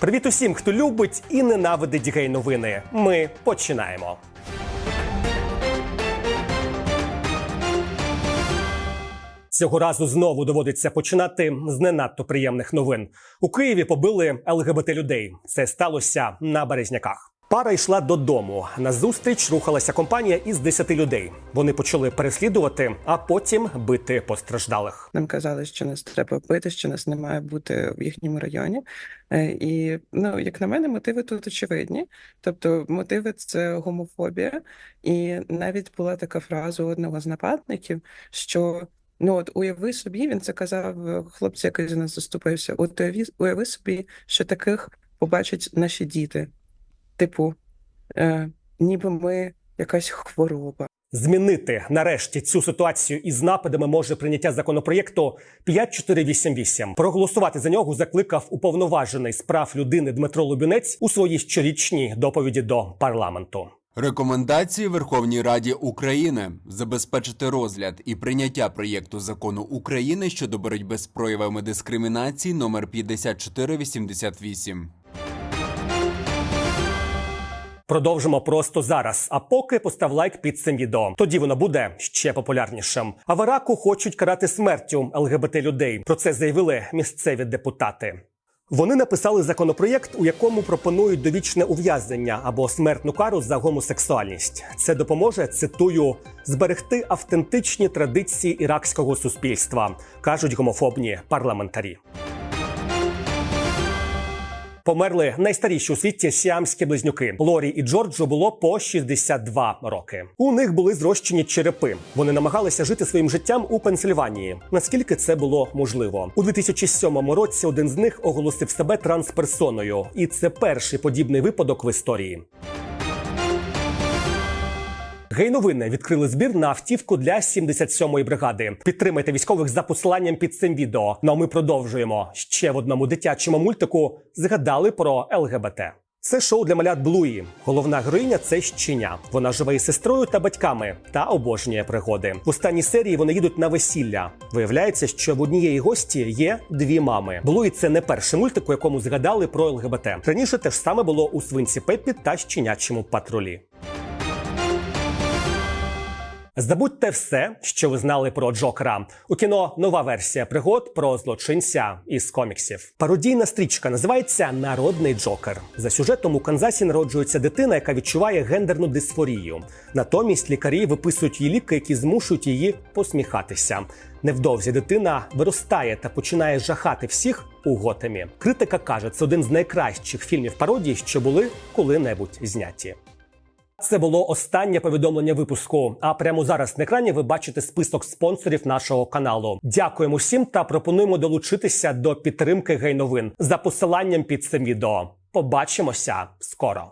Привіт усім, хто любить і ненавидить гей-новини. Ми починаємо. Цього разу знову доводиться починати з не надто приємних новин. У Києві побили ЛГБТ людей. Це сталося на березняках. Пара йшла додому. На зустріч рухалася компанія із 10 людей. Вони почали переслідувати, а потім бити постраждалих. Нам казали, що нас треба бити, що нас не має бути в їхньому районі. Е, І ну, як на мене, мотиви тут очевидні. Тобто, мотиви це гомофобія, і навіть була така фраза одного з нападників, що ну от уяви собі, він це казав е, хлопці, який за нас заступився. От уяви, уяви собі, що таких побачать наші діти. Типу, е, ніби ми якась хвороба. Змінити нарешті цю ситуацію із нападами може прийняття законопроєкту 5488. Проголосувати за нього закликав уповноважений з прав людини Дмитро Лубінець у своїй щорічній доповіді до парламенту. Рекомендації Верховній Раді України забезпечити розгляд і прийняття проєкту закону України щодо боротьби з проявами дискримінації номер 5488. Продовжимо просто зараз. А поки постав лайк під цим відео. Тоді воно буде ще популярнішим. А в Іраку хочуть карати смертю ЛГБТ людей. Про це заявили місцеві депутати. Вони написали законопроєкт, у якому пропонують довічне ув'язнення або смертну кару за гомосексуальність. Це допоможе, цитую, зберегти автентичні традиції іракського суспільства, кажуть гомофобні парламентарі. Померли найстаріші у світі сіамські близнюки. Лорі і Джорджу було по 62 роки. У них були зрощені черепи. Вони намагалися жити своїм життям у Пенсильванії. Наскільки це було можливо? У 2007 році один з них оголосив себе трансперсоною, і це перший подібний випадок в історії. Гей-новини відкрили збір на автівку для 77-ї бригади. Підтримайте військових за посиланням під цим відео. Ну а ми продовжуємо. Ще в одному дитячому мультику згадали про ЛГБТ. Це шоу для малят Блуї. Головна героїня це щеня. Вона живе із сестрою та батьками та обожнює пригоди. В останній серії вони їдуть на весілля. Виявляється, що в однієї гості є дві мами. Блуї це не перший мультик, у якому згадали про ЛГБТ. Раніше те ж саме було у свинці Пеппі та щенячому патрулі. Забудьте все, що ви знали про Джокера. У кіно нова версія пригод про злочинця із коміксів. Пародійна стрічка називається Народний Джокер. За сюжетом у Канзасі народжується дитина, яка відчуває гендерну дисфорію. Натомість лікарі виписують їй ліки, які змушують її посміхатися. Невдовзі дитина виростає та починає жахати всіх у Готемі. Критика каже, це один з найкращих фільмів пародій, що були коли-небудь зняті. Це було останнє повідомлення випуску. А прямо зараз на екрані ви бачите список спонсорів нашого каналу. Дякуємо всім та пропонуємо долучитися до підтримки гей-новин за посиланням під цим відео. Побачимося скоро.